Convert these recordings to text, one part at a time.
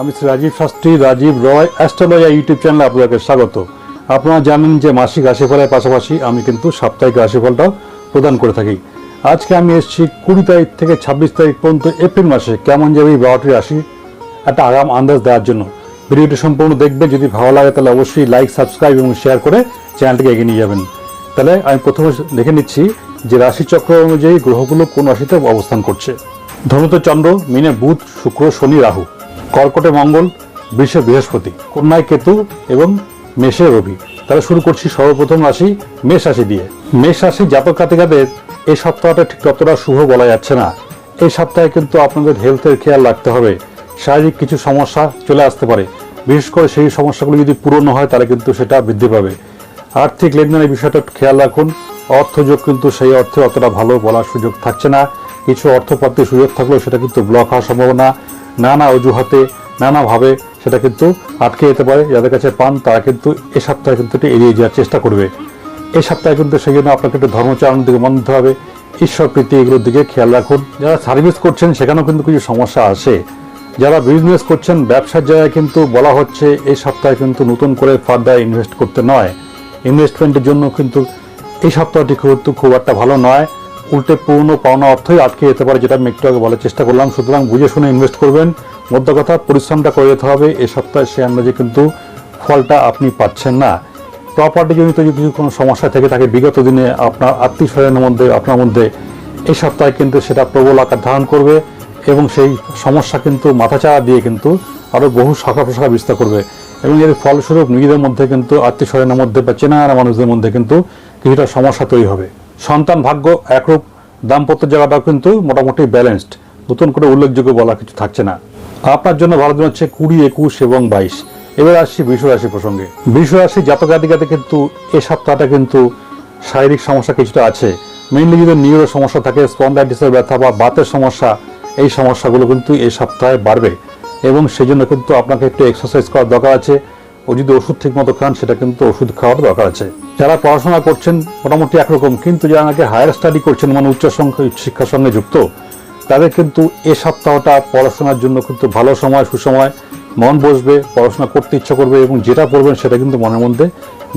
আমি Shri Rajib Shastri, Rajib Roy Astrologia YouTube চ্যানেলে আপনাদেরকে স্বাগত। আপনারা জানেন যে মাসিক রাশিফলের পাশাপাশি আমি কিন্তু সাপ্তাহিক রাশিফলটাও প্রদান করে থাকি। আজকে আমি এসেছি কুড়ি তারিখ থেকে ছাব্বিশ তারিখ পর্যন্ত এপ্রিল মাসে কেমন যাবে এই বারোটি রাশি, একটা আগাম আন্দাজ দেওয়ার জন্য। ভিডিওটি সম্পূর্ণ দেখবেন, যদি ভালো লাগে তাহলে অবশ্যই লাইক সাবস্ক্রাইব এবং শেয়ার করে চ্যানেলটিকে এগিয়ে নিয়ে যাবেন। তাহলে আমি প্রথমে দেখে নিচ্ছি যে রাশিচক্র অনুযায়ী গ্রহগুলো কোন রাশিতে অবস্থান করছে। ধনুতে চন্দ্র, মিনে বুধ, শুক্র, শনি, রাহু। কর্কটে মঙ্গল বৃষে বৃহস্পতি, কন্যায় কেতু এবং মেষে রবি। তাহলে শুরু করছি সর্বপ্রথম রাশি মেষ রাশি দিয়ে। মেষ রাশি জাতক জাতিকাদের এই সপ্তাহটা ঠিক ততটা শুভ বলা যাচ্ছে না। এই সপ্তাহে কিন্তু আপনাদের হেলথের খেয়াল রাখতে হবে। শারীরিক কিছু সমস্যা চলে আসতে পারে। বিশেষ করে সেই সমস্যাগুলো যদি পূরণ হয়, তাহলে কিন্তু সেটা বৃদ্ধি পাবে। আর্থিক লেনদেনের বিষয়টা খেয়াল রাখুন। অর্থযোগ কিন্তু সেই অর্থে অতটা ভালো বলার সুযোগ থাকছে না। কিছু অর্থপ্রাপ্তির সুযোগ থাকলেও সেটা কিন্তু ব্লক হওয়ার সম্ভাবনা। নানা অজুহাতে, নানাভাবে সেটা কিন্তু আটকে যেতে পারে। যাদের কাছে পান, তারা কিন্তু এ সপ্তাহে কিন্তু একটু এড়িয়ে যাওয়ার চেষ্টা করবে। এই সপ্তাহে কিন্তু সেই জন্য আপনাকে একটু ধর্মচারণের দিকে মন দিতে হবে। ঈশ্বর, প্রীতি এগুলোর দিকে খেয়াল রাখুন। যারা সার্ভিস করছেন, সেখানেও কিন্তু কিছু সমস্যা আসে যারা বিজনেস করছেন, ব্যবসার জায়গায় কিন্তু বলা হচ্ছে এই সপ্তাহে কিন্তু নতুন করে ফার্দার ইনভেস্ট করতে নয়। ইনভেস্টমেন্টের জন্য কিন্তু এই সপ্তাহটি খুব খুব একটা ভালো নয়। উল্টে পুরনো পাওনা অর্থই আটকে যেতে পারে যেটা আমি একটু আগে বলার চেষ্টা করলাম। সুতরাং বুঝে শুনে ইনভেস্ট করবেন। মধ্য কথা, পরিশ্রমটা করে যেতে হবে। এ সপ্তাহে সে আন্দাজে কিন্তু ফলটা আপনি পাচ্ছেন না। প্রপার্টি জনিত যদি কিছু কোনো সমস্যা থেকে থাকে বিগত দিনে আপনার আত্মীয় স্বজনের মধ্যে, আপনার মধ্যে এই সপ্তাহে কিন্তু সেটা প্রবল আকার ধারণ করবে এবং সেই সমস্যা কিন্তু মাথাচাড়া দিয়ে কিন্তু আরও বহু শাখা প্রশাখা বিস্তার করবে। এবং এর ফলস্বরূপ নিজেদের মধ্যে কিন্তু আত্মীয় স্বজনের মধ্যে বা চেনা মানুষদের মধ্যে কিন্তু কিছুটা সমস্যা তৈরি হবে। সন্তান ভাগ্য একরূপ, দাম্পত্য জায়গাটাও কিন্তু মোটামুটি ব্যালেন্সড নতুন করে উল্লেখযোগ্য বলা কিছু থাকছে না। আপনার জন্য ভালো দিন হচ্ছে কুড়ি, একুশ এবং বাইশ। এবার আসছি বৃষ রাশি প্রসঙ্গে। বৃষ রাশি জাতক জাতিকাতে কিন্তু এ সপ্তাহটা কিন্তু শারীরিক সমস্যা কিছুটা আছে। মেইনলি যদি নিউরো সমস্যা থাকে স্পন্ডাইটিসের ব্যথা বা বাতের সমস্যা, এই সমস্যাগুলো কিন্তু এই সপ্তাহে বাড়বে। এবং সেই জন্য কিন্তু আপনাকে একটু এক্সারসাইজ করার দরকার আছে। ও যদি ওষুধ ঠিক মতো খান, সেটা কিন্তু ওষুধ খাওয়ার দরকার আছে। যারা পড়াশোনা করছেন মোটামুটি একরকম, কিন্তু যারা নাকি হায়ার স্টাডি করছেন মানে উচ্চ শিক্ষার সঙ্গে যুক্ত, তাদের কিন্তু এ সপ্তাহটা পড়াশোনার জন্য কিন্তু ভালো সময়, সুসময়, মন বসবে, পড়াশোনা করতে ইচ্ছা করবে এবং যেটা পড়বেন সেটা কিন্তু মনের মধ্যে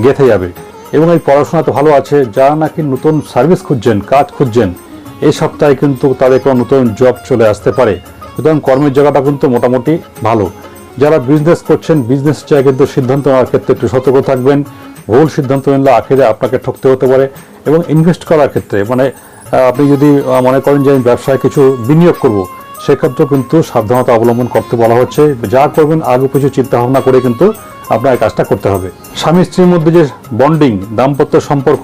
গেঁথে যাবে। এবং এই পড়াশোনা তো ভালো আছে, যারা নাকি নতুন সার্ভিস খুঁজছেন, কাজ খুঁজছেন এই সপ্তাহে কিন্তু তাদের কোনো নতুন জব চলে আসতে পারে। সুতরাং কর্মের জায়গাটা কিন্তু মোটামুটি ভালো। যারা বিজনেস করছেন বিজনেস চায় কিন্তু সিদ্ধান্ত নেওয়ার ক্ষেত্রে একটু সতর্ক থাকবেন। ভুল সিদ্ধান্ত নিলে আখেরে আপনাকে ঠকতে হতে পারে এবং ইনভেস্ট করার ক্ষেত্রে মানে আপনি যদি মনে করেন যে আমি ব্যবসায় কিছু বিনিয়োগ করব, সেক্ষেত্রেও কিন্তু সাবধানতা অবলম্বন করতে বলা হচ্ছে। যা করবেন, আগে কিছু চিন্তা ভাবনা করে কিন্তু আপনার কাজটা করতে হবে। স্বামী স্ত্রীর মধ্যে যে বন্ডিং দাম্পত্য সম্পর্ক,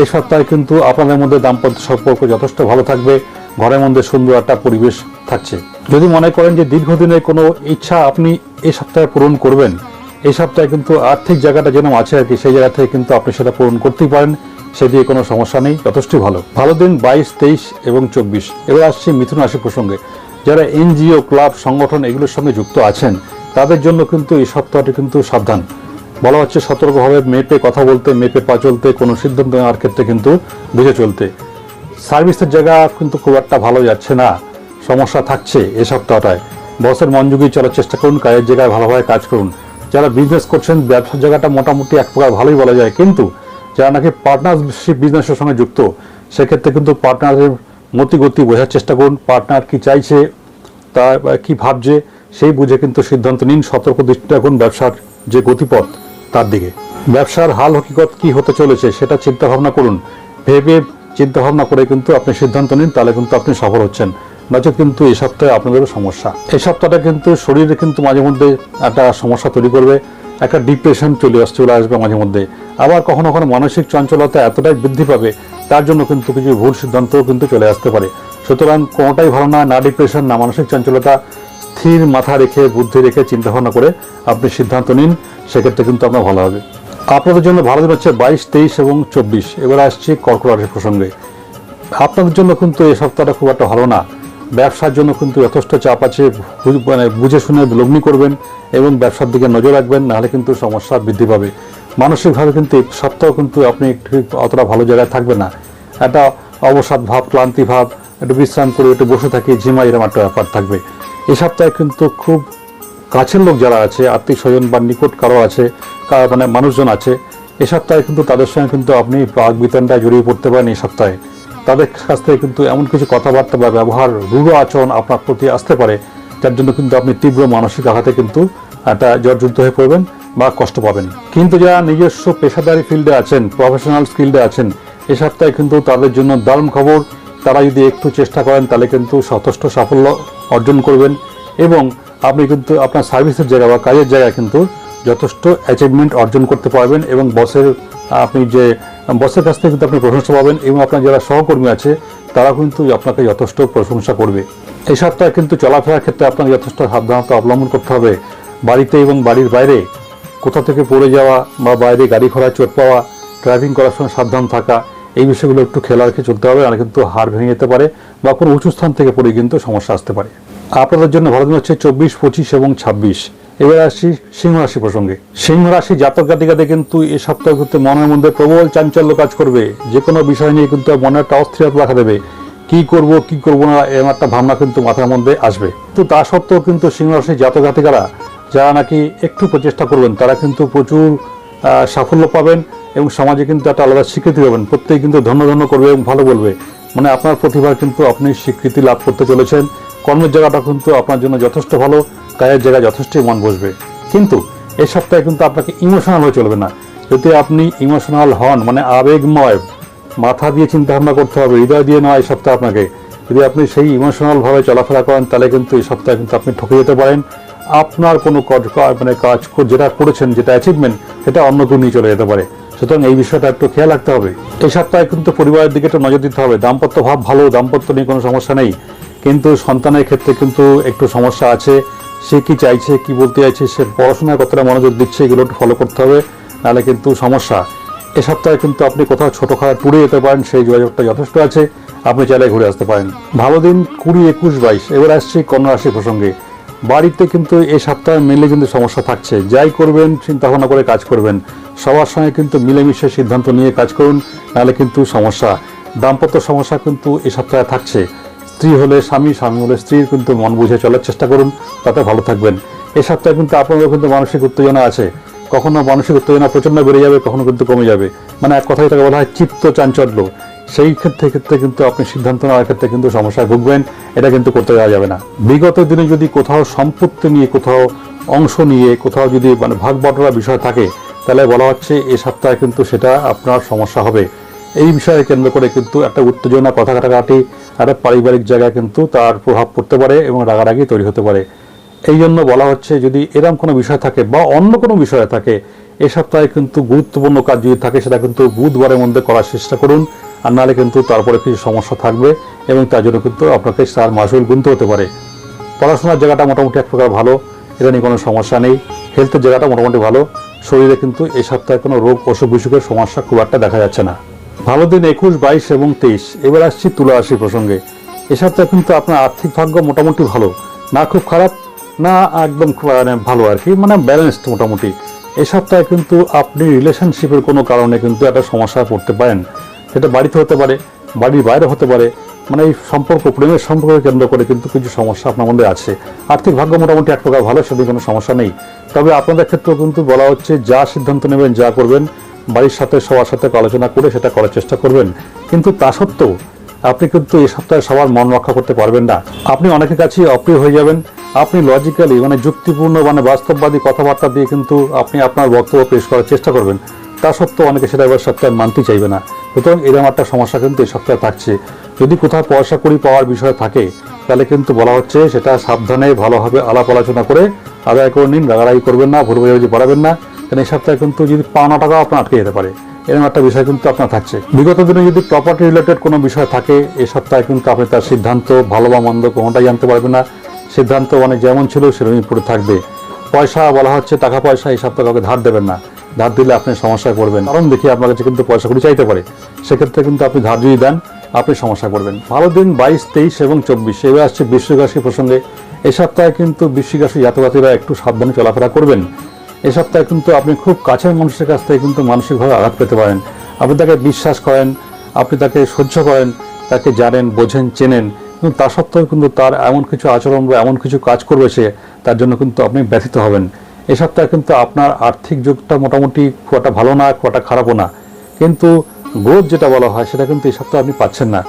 এই সপ্তাহে কিন্তু আপনাদের মধ্যে দাম্পত্য সম্পর্ক যথেষ্ট ভালো থাকবে। ঘরের মধ্যে সুন্দর একটা পরিবেশ থাকছে। যদি মনে করেন যে দীর্ঘদিনের কোনো ইচ্ছা আপনি এই সপ্তাহে পূরণ করবেন এই সপ্তাহে কিন্তু আর্থিক জায়গাটা যেন আছে আর কি, সেই জায়গা থেকে কিন্তু আপনি সেটা পূরণ করতেই পারেন। সে দিয়ে কোনো সমস্যা নেই যথেষ্টই ভালো। ভালো দিন বাইশ, তেইশ এবং চব্বিশ। এবার আসছি মিথুন রাশি প্রসঙ্গে। যারা এনজিও, ক্লাব, সংগঠন এগুলোর সঙ্গে যুক্ত আছেন, তাদের জন্য কিন্তু এই সপ্তাহটি কিন্তু সাবধান। বলা হচ্ছে সতর্কভাবে মেপে কথা বলতে, মেপে পা চলতে, কোনো সিদ্ধান্ত নেওয়ার ক্ষেত্রে কিন্তু বুঝে চলতে। সার্ভিসের জায়গা কিন্তু খুব একটা ভালো যাচ্ছে না, সমস্যা থাকছে এ সপ্তাহটায়। বসের মনযোগী চলার চেষ্টা করুন, কাজের জায়গায় ভালোভাবে কাজ করুন। যারা বিজনেস করছেন, ব্যবসার জায়গাটা মোটামুটি এক প্রকার ভালোই বলা যায়। কিন্তু যারা নাকি পার্টনারশিপ বিজনেসের সঙ্গে যুক্ত, সেক্ষেত্রে কিন্তু পার্টনারের মতি গতি বোঝার চেষ্টা করুন। পার্টনার কি চাইছে, তা কি ভাবছে, সেই বুঝে কিন্তু সিদ্ধান্ত নিন। সতর্ক দৃষ্টি রাখুন ব্যবসার যে গতিপথ তার দিকে। ব্যবসার হাল হকিকত কি হতে চলেছে, সেটা চিন্তা ভাবনা করুন। ভেবে চিন্তা ভাবনা করে কিন্তু আপনি সিদ্ধান্ত নিন, তাহলে কিন্তু আপনি সফল হচ্ছেন। নচেত কিন্তু এই সপ্তাহে আপনাদেরও সমস্যা। এই সপ্তাহটা কিন্তু শরীরে কিন্তু মাঝে মধ্যে একটা সমস্যা তৈরি করবে, একটা ডিপ্রেশন চলে আস, চলে আসবে মাঝে মধ্যে। আবার কখনো কখনো মানসিক চঞ্চলতা এতটাই বৃদ্ধি পাবে, তার জন্য কিন্তু কিছু ভুল সিদ্ধান্তও কিন্তু চলে আসতে পারে। সুতরাং কোনোটাই ভালো না না ডিপ্রেশন না মানসিক চঞ্চলতা, স্থির মাথা রেখে, বুদ্ধি রেখে চিন্তা ভাবনা করে আপনি সিদ্ধান্ত নিন, সেক্ষেত্রে কিন্তু আপনার ভালো হবে। আপনাদের জন্য ভালো দিন হচ্ছে বাইশ, তেইশ এবং চব্বিশ। এবার আসছি কর্কট রাশির প্রসঙ্গে। আপনাদের জন্য কিন্তু এই সপ্তাহটা খুব একটা ভালো না। ব্যবসার জন্য কিন্তু যথেষ্ট চাপ আছে। মানে বুঝে শুনে লগ্নি করবেন এবং ব্যবসার দিকে নজর রাখবেন, নাহলে কিন্তু সমস্যা বৃদ্ধি পাবে। মানসিকভাবে কিন্তু এই সপ্তাহ কিন্তু আপনি ঠিক অতটা ভালো জায়গায় থাকবেন না। একটা অবসাদ ভাব, ক্লান্তি ভাব, একটু বিশ্রাম করে একটু বসে থাকি ঝিমা এরকম একটা ব্যাপার থাকবে। এই সপ্তাহে কিন্তু খুব কাছের লোক যারা আছে, আত্মীয় স্বজন বা নিকট কারও আছে মানে মানুষজন আছে, এ সপ্তাহে কিন্তু তাদের সঙ্গে কিন্তু আপনি বাঘ বিতনটায় জড়িয়ে পড়তে পারেন এই সপ্তাহে। তাদের কাছ থেকে কিন্তু এমন কিছু কথাবার্তা বা ব্যবহার, রূঢ় আচরণ আপনার প্রতি আসতে পারে, যার জন্য কিন্তু আপনি তীব্র মানসিক আঘাতে কিন্তু একটা জর্জরিত হয়ে পড়বেন বা কষ্ট পাবেন। কিন্তু যারা নিজস্ব পেশাদারি ফিল্ডে আছেন প্রফেশনাল ফিল্ডে আছেন, এ সপ্তাহে কিন্তু তাদের জন্য দারুণ খবর, তারা যদি একটু চেষ্টা করেন, তাহলে কিন্তু যথেষ্ট সাফল্য অর্জন করবেন এবং আপনি কিন্তু আপনার সার্ভিসের জায়গা বা কাজের জায়গায় কিন্তু যথেষ্ট অ্যাচিভমেন্ট অর্জন করতে পারবেন এবং বসের, আপনি যে বসের কাছ থেকে কিন্তু আপনি প্রশংসা পাবেন এবং আপনার যারা সহকর্মী আছে, তারা কিন্তু আপনাকে যথেষ্ট প্রশংসা করবে। এই সপ্তাহে কিন্তু চলাফেরার ক্ষেত্রে আপনাকে যথেষ্ট সাবধানতা অবলম্বন করতে হবে। বাড়িতে এবং বাড়ির বাইরে কোথা থেকে পড়ে যাওয়া বা বাইরে গাড়ি ঘোড়ায় চোট পাওয়া ড্রাইভিং করার সময় সাবধান থাকা, এই বিষয়গুলো একটু খেয়াল রেখে চলতে হবে আর কিন্তু হাড় ভেঙে যেতে পারে বা কোনো উঁচু স্থান থেকে পড়ে কিন্তু সমস্যা আসতে পারে। আপনাদের জন্য ভালো দিন হচ্ছে চব্বিশ, পঁচিশ এবং ছাব্বিশ। এবার আসি সিংহ রাশি প্রসঙ্গে। সিংহ রাশি জাতক জাতিকাতে কিন্তু এই সপ্তাহে কিন্তু মনের মধ্যে প্রবল চাঞ্চল্য কাজ করবে। যে কোনো বিষয় নিয়ে কিন্তু মনে একটা অস্থিরতা দেখা দেবে। কি করব কি করব না, এরকম একটা ভাবনা কিন্তু মাথার মধ্যে আসবে। তো তা সত্ত্বেও কিন্তু সিংহ রাশি জাতক জাতিকারা, যারা নাকি একটু প্রচেষ্টা করবেন, তারা কিন্তু প্রচুর সাফল্য পাবেন এবং সমাজে কিন্তু একটা আলাদা স্বীকৃতি পাবেন। প্রত্যেকে কিন্তু ধন্য ধন্য করবে এবং ভালো বলবে। মানে আপনার প্রতিভার কিন্তু আপনি স্বীকৃতি লাভ করতে চলেছেন। কর্মের জায়গাটা কিন্তু আপনার জন্য যথেষ্ট ভালো। কাজের জায়গায় যথেষ্টই মন বসবে। কিন্তু এই সপ্তাহে কিন্তু আপনাকে ইমোশনাল হয়ে চলবে না। যদি আপনি ইমোশনাল হন মানে আবেগময়, মাথা দিয়ে চিন্তা ভাবনা করতে হবে, হৃদয় দিয়ে নয় এই সপ্তাহে আপনাকে। যদি আপনি সেই ইমোশনাল ভাবে চলাফেরা করেন, তাহলে কিন্তু এই সপ্তাহে কিন্তু আপনি ঠকে যেতে পারেন। আপনার কোনো মানে কাজ যেটা করেছেন, যেটা অ্যাচিভমেন্ট সেটা অন্য কেউ নিয়ে চলে যেতে পারে। সুতরাং এই বিষয়টা একটু খেয়াল রাখতে হবে। এই সপ্তাহে কিন্তু পরিবারের দিকে একটু নজর দিতে হবে। দাম্পত্য ভাব ভালো, দাম্পত্য নিয়ে কোনো সমস্যা নেই। কিন্তু সন্তানের ক্ষেত্রে কিন্তু একটু সমস্যা আছে। সে কি চাইছে, কি বলতে চাইছে, সে পড়াশোনায় কতটা মনোযোগ দিচ্ছে, এগুলো ফলো করতে হবে, নাহলে কিন্তু সমস্যা। এ সপ্তাহে কিন্তু আপনি কোথাও ছোটখাটো ট্যুরে যেতে পারেন, সেই যোগাযোগটা যথেষ্ট আছে, আপনি চাইলে ঘুরে আসতে পারেন। ভালো দিন, কুড়ি একুশ বাইশ, এবার আসছি কন্যা রাশি প্রসঙ্গে। বাড়িতে কিন্তু এই সপ্তাহে মেনলি কিন্তু সমস্যা থাকছে, যাই করবেন চিন্তা ভাবনা করে কাজ করবেন। সবার সঙ্গে কিন্তু মিলেমিশে সিদ্ধান্ত নিয়ে কাজ করুন, নাহলে কিন্তু সমস্যা। দাম্পত্য সমস্যা কিন্তু এই সপ্তাহে থাকছে। স্ত্রী হলে স্বামী স্বামী হলে স্ত্রীর কিন্তু মন বুঝে চলার চেষ্টা করুন, তাতে ভালো থাকবেন। এই সপ্তাহে কিন্তু আপনাদের কিন্তু মানসিক উত্তেজনা আছে। কখনো মানসিক উত্তেজনা প্রচণ্ড বেড়ে যাবে, কখনো কিন্তু কমে যাবে। মানে এক কথায় তাকে বলা হয় চিত্ত চাঞ্চল্য। সেই ক্ষেত্রে ক্ষেত্রে কিন্তু আপনি সিদ্ধান্ত নেওয়ার ক্ষেত্রে কিন্তু সমস্যায় ভুগবেন, এটা কিন্তু করতে দেওয়া যাবে না। বিগত দিনে যদি কোথাও সম্পত্তি নিয়ে, কোথাও অংশ নিয়ে, কোথাও যদি মানে ভাগ বটরা বিষয় থাকে, তাহলে বলা হচ্ছে এ সপ্তাহে কিন্তু সেটা আপনার সমস্যা হবে। এই বিষয়ে কেন্দ্র করে কিন্তু একটা উত্তেজনা কথা কাটাকাটি একটা পারিবারিক জায়গায় কিন্তু তার প্রভাব পড়তে পারে এবং রাগারাগি তৈরি হতে পারে। এই জন্য বলা হচ্ছে, যদি এরকম কোনো বিষয় থাকে বা অন্য কোনো বিষয় থাকে, এ সপ্তাহে কিন্তু গুরুত্বপূর্ণ কাজ যদি থাকে, সেটা কিন্তু বুধবারের মধ্যে করার চেষ্টা করুন। আর নাহলে কিন্তু তারপরে কিছু সমস্যা থাকবে এবং তার জন্য কিন্তু আপনাকে তার মাসুল গুনতে হতে পারে। পড়াশোনার জায়গাটা মোটামুটি এক প্রকার ভালো, এটা নিয়ে কোনো সমস্যা নেই। হেলথের জায়গাটা মোটামুটি ভালো, শরীরে কিন্তু এই সপ্তাহে কোনো রোগ অসুখ বিসুখের সমস্যা খুব একটা দেখা যাচ্ছে না। ভালো দিন একুশ, বাইশ এবং তেইশ। এবার আসছি তুলা রাশি প্রসঙ্গে। এ সপ্তাহে কিন্তু আপনার আর্থিক ভাগ্য মোটামুটি ভালো। না খুব খারাপ, না একদম মানে ভালো আর কি মানে ব্যালেন্সড মোটামুটি। এই সপ্তাহে কিন্তু আপনি রিলেশনশিপের কোনো কারণে কিন্তু একটা সমস্যা পড়তে পারেন। সেটা বাড়িতে হতে পারে, বাড়ির বাইরে হতে পারে মানে এই সম্পর্ক, প্রেমের সম্পর্ককে কেন্দ্র করে কিন্তু কিছু সমস্যা আপনার মধ্যে আছে। আর্থিক ভাগ্য মোটামুটি এক প্রকার ভালো, সেদিকে কোনো সমস্যা নেই। তবে আপনাদের ক্ষেত্রেও কিন্তু বলা হচ্ছে যা সিদ্ধান্ত নেবেন যা করবেন বাড়ির সাথে, সবার সাথে আলোচনা করে সেটা করার চেষ্টা করবেন। কিন্তু তা সত্ত্বেও আপনি কিন্তু এই সপ্তাহে সবার মন রক্ষা করতে পারবেন না। আপনি অনেকের কাছেই অপ্রিয় হয়ে যাবেন। আপনি লজিক্যালি মানে যুক্তিপূর্ণ মানে বাস্তববাদী কথাবার্তা দিয়ে কিন্তু আপনি আপনার বক্তব্য পেশ করার চেষ্টা করবেন। তা সত্ত্বেও অনেকে সেটা এবার সপ্তাহে মানতে চাইবে না। সুতরাং এরকম একটা সমস্যা কিন্তু এই সপ্তাহে থাকছে। যদি কোথাও পয়সা করি পাওয়ার বিষয় থাকে, তাহলে কিন্তু বলা হচ্ছে সেটা সাবধানে ভালোভাবে আলাপ আলোচনা করে আদায় করে নিন, রাগারাগি করবেন না, ভুল বোঝাবুঝি বাড়াবেন না। কারণ এই সপ্তাহে কিন্তু যদি পাওনা টাকাও আপনার আটকে যেতে পারে। এরকম একটা বিষয় কিন্তু আপনার থাকছে। বিগত দিনে যদি প্রপার্টি রিলেটেড কোনো বিষয় থাকে, এই সপ্তাহে কিন্তু আপনি তার সিদ্ধান্ত ভালো বা মন্দ কোনোটাই জানতে পারবেন না। সিদ্ধান্ত মানে যেমন ছিল সেরকমই পড়ে থাকবে। পয়সা বলা হচ্ছে টাকা পয়সা, এই সপ্তাহে কাউকে ধার দেবেন না। ধার দিলে আপনি সমস্যায় পড়বেন। কারণ দেখি আপনার কাছে কিন্তু পয়সা করে চাইতে পারে। সেক্ষেত্রে কিন্তু আপনি ধার যদি দেন, আপনি সমস্যায় পড়বেন। ভালো দিন বাইশ, তেইশ এবং চব্বিশ, এবার আসছে বৃশ্চিক প্রসঙ্গে। এই সপ্তাহে কিন্তু বৃশ্চিক জাতকাতীরা একটু সাবধানে চলাফেরা করবেন। এই সপ্তাহে কিন্তু আপনি খুব কাছের মানুষের কাছ থেকে কিন্তু মানসিকভাবে আঘাত পেতে পারেন। আপনি তাকে বিশ্বাস করেন, আপনি তাকে সহ্য করেন, তাকে জানেন, বোঝেন, চেনেন। কিন্তু তা সত্ত্বেও কিন্তু তার এমন কিছু আচরণ বা এমন কিছু কাজ করবে সে, তার জন্য কিন্তু আপনি ব্যথিত হবেন। এই সপ্তাহে কিন্তু আপনার আর্থিক যুগটা মোটামুটি খুব একটা ভালো না, খুব একটা খারাপও না। কিন্তু গ্রোথ যেটা বলা হয়, সেটা কিন্তু এই সপ্তাহে আপনি পাচ্ছেন না।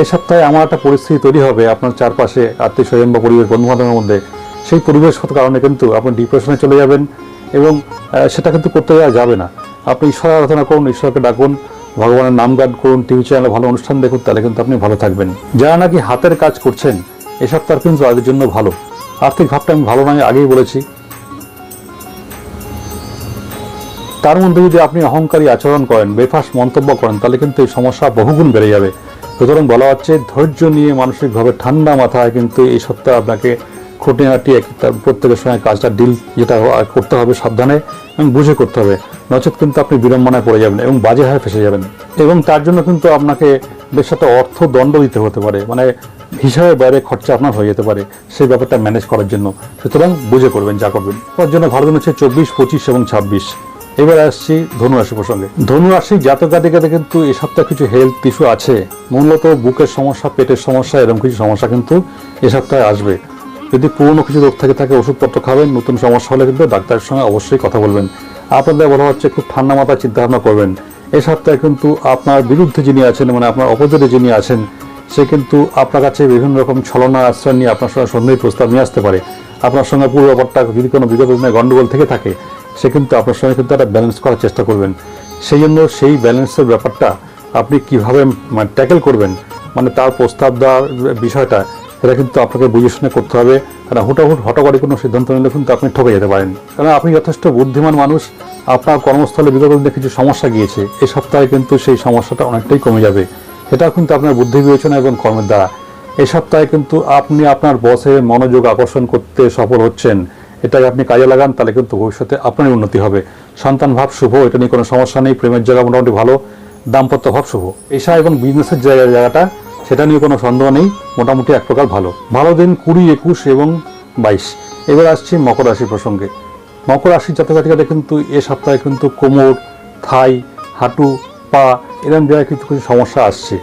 এই সপ্তাহে এমন একটা পরিস্থিতি তৈরি হবে আপনার চারপাশে আত্মীয় স্বজন বা পরিবেশ বন্ধু বান্ধবের মধ্যে। সেই পরিবেশগত কারণে কিন্তু আপনি ডিপ্রেশনে চলে যাবেন। এবং সেটা কিন্তু করতে যাওয়া যাবে না। আপনি ঈশ্বর আরাধনা করুন, ঈশ্বরকে ডাকুন, ভগবানের নাম গান করুন, টিভি চ্যানেলে ভালো অনুষ্ঠান দেখুন, তাহলে কিন্তু আপনি ভালো থাকবেন। যারা নাকি হাতের কাজ করছেন, এসব সপ্তাহ কিন্তু আগের জন্য ভালো। আর্থিক ভাবটা আমি ভালো নয় আগেই বলেছি। তার মধ্যে যদি আপনি অহংকারী আচরণ করেন, বেফাস মন্তব্য করেন, তাহলে কিন্তু এই সমস্যা বহুগুণ বেড়ে যাবে। সুতরাং বলা হচ্ছে, ধৈর্য নিয়ে মানসিকভাবে ঠান্ডা মাথায় কিন্তু এই সপ্তাহে আপনাকে খুঁটিনাটি প্রত্যেকের সঙ্গে কাজটা ডিল যেটা করতে হবে সাবধানে এবং বুঝে করতে হবে। নচেত কিন্তু আপনি বিড়ম্বনায় পড়ে যাবেন এবং বাজে হয়ে ফেসে যাবেন। এবং তার জন্য কিন্তু আপনাকে বেশ একটা অর্থ দণ্ড দিতে হতে পারে। মানে হিসাবের বাইরে খরচা আপনার হয়ে যেতে পারে সেই ব্যাপারটা ম্যানেজ করার জন্য। সুতরাং বুঝে করবেন, যা করবেন। তার জন্য ভালো দিন হচ্ছে চব্বিশ, পঁচিশ এবং ছাব্বিশ। এবার আসছি ধনুরাশি প্রসঙ্গে। ধনুরাশি জাতক জাতিকাতে কিন্তু এই সপ্তাহে কিছু হেলথ ইস্যু আছে। মূলত বুকের সমস্যা, পেটের সমস্যা, এরকম কিছু সমস্যা কিন্তু এ সপ্তাহে আসবে। যদি পুরনো কিছু রোগ থেকে থাকে ওষুধপত্র খাবেন, নতুন সমস্যা হলে কিন্তু ডাক্তারের সঙ্গে অবশ্যই কথা বলবেন। আপনাদের বলা হচ্ছে খুব ঠান্ডা মাথায় চিন্তা ভাবনা করবেন। এই সপ্তাহে কিন্তু আপনার বিরুদ্ধে যিনি আছেন মানে আপনার অপোজিটে যিনি আছেন, সে কিন্তু আপনার কাছে বিভিন্ন রকম ছলনা, আশ্রয় নিয়ে আপনার সঙ্গে সন্দেহ প্রস্তাব নিয়ে আসতে পারে। আপনার সঙ্গে পুরো ব্যাপারটা যদি কোনো বিগত দিনে গণ্ডগোল থেকে থাকে, সে কিন্তু আপনার সঙ্গে কিন্তু একটা ব্যালেন্স করার চেষ্টা করবেন। সেই জন্য সেই ব্যালেন্সের ব্যাপারটা আপনি কীভাবে মানে ট্যাকেল করবেন মানে তার প্রস্তাব দেওয়ার বিষয়টা এটা কিন্তু আপনাকে বুঝে শুনে করতে হবে। কারণ হুটাহুট হঠাৎ কোনো সিদ্ধান্ত নিলে কিন্তু আপনি ঠকে যেতে পারেন। কারণ আপনি যথেষ্ট বুদ্ধিমান মানুষ, আপনার কর্মস্থলে বিগত দিনে কিছু সমস্যা গিয়েছে এই সপ্তাহে কিন্তু সেই সমস্যাটা অনেকটাই কমে যাবে। এটা কিন্তু আপনার বুদ্ধি বিবেচনা এবং কর্মের দ্বারা। এই সপ্তাহে কিন্তু আপনি আপনার বসের মনোযোগ আকর্ষণ করতে সফল হচ্ছেন। এটাকে আপনি কাজে লাগান, তাহলে কিন্তু ভবিষ্যতে আপনারই উন্নতি হবে। সন্তান ভাব শুভ, এটা নিয়ে কোনো সমস্যা নেই, প্রেমের জায়গা মোটামুটি ভালো, দাম্পত্য ভাব শুভ। পেশা এবং বিজনেসের জায়গা জায়গাটা সেটা নিয়ে কোনো সন্দেহ নেই। মোটামুটি এক প্রকার ভালো। ভালো দিন কুড়ি, একুশ এবং বাইশ। এবার আসছি মকর রাশি প্রসঙ্গে। মকর রাশির জাতকাতিকাতে কিন্তু এ সপ্তাহে কিন্তু কোমর, থাই, হাঁটু, পা এরকম জায়গায় কিন্তু কিছু সমস্যা আসছে।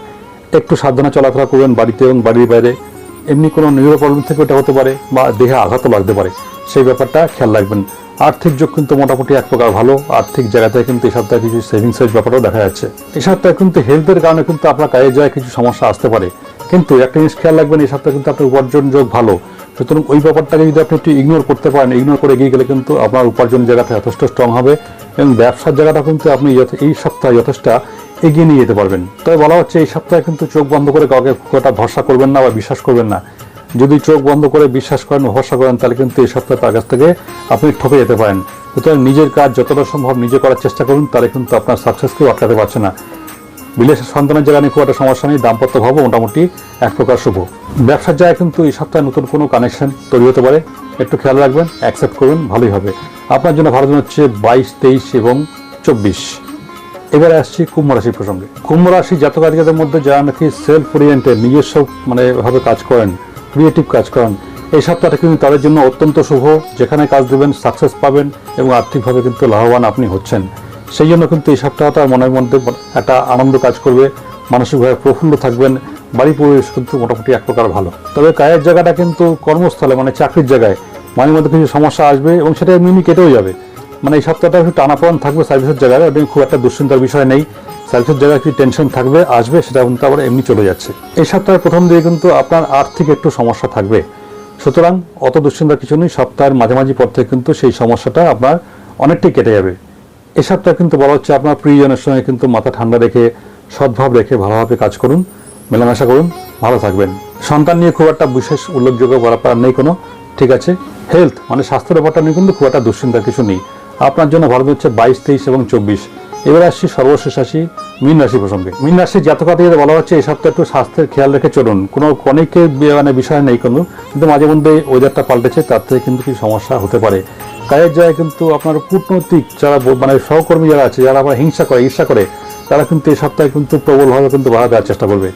একটু সাবধানে চলাফেরা করবেন বাড়িতে এবং বাড়ির বাইরে। এমনি কোনো নিউরো প্রবলেম থেকে ওটা হতে পারে বা দেহে আঘাতও লাগতে পারে। সেই ব্যাপারটা খেয়াল রাখবেন। আর্থিক যোগ কিন্তু মোটামুটি এক প্রকার ভালো। আর্থিক জায়গাতে কিন্তু এই সপ্তাহে কিছু সেভিংসের ব্যাপারও দেখা যাচ্ছে। এই সপ্তাহে কিন্তু হেলথের কারণে কিন্তু আপনার কাজের জায়গায় কিছু সমস্যা আসতে পারে। কিন্তু একটা জিনিস খেয়াল রাখবেন, এই সপ্তাহে কিন্তু আপনার উপার্জন যোগ ভালো। সুতরাং ওই ব্যাপারটাকে যদি আপনি একটু ইগনোর করতে পারেন ইগনোর করে এগিয়ে গেলে কিন্তু আপনার উপার্জন জায়গাটা যথেষ্ট স্ট্রং হবে এবং ব্যবসার জায়গাটা কিন্তু আপনি এই সপ্তাহে যথেষ্ট এগিয়ে নিয়ে যেতে পারবেন। তবে বলা হচ্ছে, এই সপ্তাহে কিন্তু চোখ বন্ধ করে কাউকে খুব ভরসা করবেন না বা বিশ্বাস করবেন না। যদি চোখ বন্ধ করে বিশ্বাস করেন ভরসা করেন, তাহলে কিন্তু এই সপ্তাহে তার কাছ থেকে আপনি ঠকে যেতে পারেন। সুতরাং নিজের কাজ যতটা সম্ভব নিজে করার চেষ্টা করুন, তাহলে কিন্তু আপনার সাকসেসকেও আটকাতে পারছে না। বিলেসের সন্তানের জায়গা নিয়ে খুব একটা সমস্যা নেই, দাম্পত্য ভাবও মোটামুটি এক প্রকার শুভ। ব্যবসার জায়গায় কিন্তু এই সপ্তাহে নতুন কোনো কানেকশন তৈরি হতে পারে। একটু খেয়াল রাখবেন অ্যাকসেপ্ট করবেন ভালোই হবে। আপনার জন্য ভালো হচ্ছে বাইশ, তেইশ এবং চব্বিশ। এবারে আসছি কুম্ভ রাশি প্রসঙ্গে। কুম্ভ রাশি জাতকাধিকাদের মধ্যে যারা নাকি সেলফ ওরিয়েন্টেড নিজস্ব মানে ভাবে কাজ করেন ক্রিয়েটিভ কাজ করেন। এই সপ্তাহটা কিন্তু তাদের জন্য অত্যন্ত শুভ, যেখানে কাজ দেবেন সাকসেস পাবেন এবং আর্থিকভাবে কিন্তু লাভবান আপনি হচ্ছেন। সেই জন্য কিন্তু এই সপ্তাহটা মনের মধ্যে একটা আনন্দ কাজ করবে। মানসিকভাবে প্রফুল্ল থাকবেন। বাড়ি পরিবেশ কিন্তু মোটামুটি এক প্রকার ভালো। তবে কাজের জায়গাটা কিন্তু কর্মস্থলে মানে চাকরির জায়গায় মাঝে মধ্যে কিছু সমস্যা আসবে এবং সেটা এমনি কেটেও যাবে। মানে এই সপ্তাহটা একটু টানাপড়ন থাকবে সার্ভিসের জায়গায় এবং খুব একটা দুশ্চিন্তার বিষয় নেই। সার্ভিসের জায়গায় একটু টেনশন থাকবে, আসবে, সেটা কিন্তু আবার এমনি চলে যাচ্ছে। এই সপ্তাহের প্রথম দিকে কিন্তু আপনার আর্থিক একটু সমস্যা থাকবে। সুতরাং অত দুশ্চিন্তার কিছু নেই, সপ্তাহের মাঝামাঝি পর থেকে কিন্তু সেই সমস্যাটা আপনার অনেকটাই কেটে যাবে। এই সপ্তাহে কিন্তু বলা হচ্ছে আপনার প্রিয়জনের সঙ্গে কিন্তু মাথা ঠান্ডা রেখে, সদ্ভাব রেখে ভালোভাবে কাজ করুন, মেলামেশা করুন, ভালো থাকবেন। সন্তান নিয়ে খুব একটা বিশেষ উল্লেখযোগ্য ব্যাপার নেই কোনো, ঠিক আছে? হেলথ মানে স্বাস্থ্যের ব্যাপারটা নিয়ে কিন্তু খুব একটা দুশ্চিন্তার কিছু নেই। আপনার জন্য ভালো হচ্ছে বাইশ, তেইশ এবং চব্বিশ। এবার আসছি সর্বশেষ আসি মীন রাশি প্রসঙ্গে। মীন রাশির জাতকাতিকে বলা হচ্ছে এই সপ্তাহে একটু স্বাস্থ্যের খেয়াল রেখে চলুন। কোনো অনেকের মানে বিষয় নেই কোনো কিন্তু মাঝে মধ্যে ওয়েদারটা পাল্টেছে, তার থেকে কিন্তু কিছু সমস্যা হতে পারে। কাজের জায়গায় কিন্তু আপনার কূটনৈতিক যারা মানে সহকর্মী যারা আছে, যারা আবার হিংসা করে, ঈর্ষা করে, তারা কিন্তু এই সপ্তাহে কিন্তু প্রবলভাবে কিন্তু বাধা দেওয়ার চেষ্টা করবে।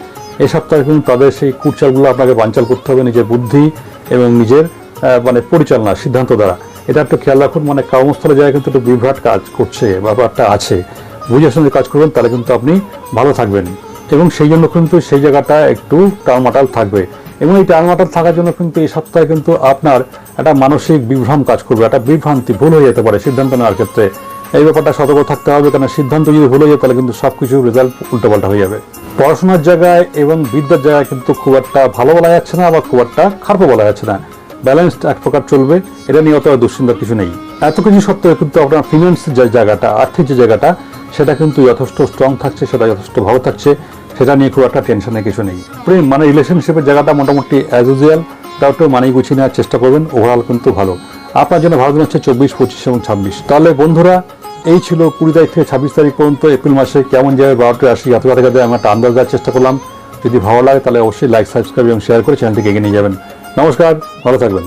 এই সপ্তাহে কিন্তু তাদের সেই কুটচালগুলো আপনাকে বাঞ্চাল করতে হবে নিজের বুদ্ধি এবং নিজের মানে পরিচালনা সিদ্ধান্ত দ্বারা। এটা একটু খেয়াল রাখুন মানে কর্মস্থলে জায়গায় কিন্তু একটু বিভ্রাট কাজ করছে, ব্যাপারটা আছে, বুঝে শুনে কাজ করবেন, তাহলে কিন্তু আপনি ভালো থাকবেন। এবং সেই জন্য কিন্তু সেই জায়গাটা একটু টালমাটাল থাকবে। এবং এই টার্মাটার থাকার জন্য কিন্তু এই সপ্তাহে কিন্তু আপনার একটা মানসিক বিভ্রম কাজ করবে, একটা বিভ্রান্তি ভুল হয়ে যেতে পারে সিদ্ধান্ত নেওয়ার ক্ষেত্রে। এই ব্যাপারটা সতর্ক থাকতে হবে কারণ সিদ্ধান্ত যদি ভুল হয়ে যায়, তাহলে কিন্তু সব কিছু রেজাল্ট উল্টোপাল্টা হয়ে যাবে। পড়াশোনার জায়গায় এবং বিদ্যার জায়গায় কিন্তু খুব একটা ভালো বলা যাচ্ছে না আবার খুব একটা খারাপও বলা যাচ্ছে না। ব্যালেন্সড, এক প্রকার চলবে, এটা নিয়ে অত দুশ্চিন্তার কিছু নেই। এত কিছু সত্ত্বেও কিন্তু আপনার ফিনান্সের যে জায়গাটা, আর্থিক যে জায়গাটা, সেটা কিন্তু যথেষ্ট স্ট্রং থাকছে, সেটা যথেষ্ট ভালো থাকছে, সেটা নিয়ে খুব একটা টেনশনের কিছু নেই। প্রেম মানে রিলেশনশিপের জায়গাটা মোটামুটি অ্যাজ ইউজুয়াল তাও একটু মানিয়ে গুছিয়ে নেওয়ার চেষ্টা করবেন ওভারঅল কিন্তু ভালো। আপনার জন্য ভালো দিন হচ্ছে চব্বিশ, পঁচিশ এবং ছাব্বিশ। তাহলে বন্ধুরা, এই ছিল কুড়ি তারিখ থেকে ছাব্বিশ তারিখ পর্যন্ত এপ্রিল মাসে কেমন যাবে বারোটা আসি এত কথা আমরা একটা আন্দাজ দেওয়ার চেষ্টা করলাম। যদি ভালো লাগে তাহলে অবশ্যই লাইক সাবস্ক্রাইব এবং শেয়ার করে চ্যানেলটিকে এগিয়ে নিয়ে যাবেন। নমস্কার ভালো থাকবেন।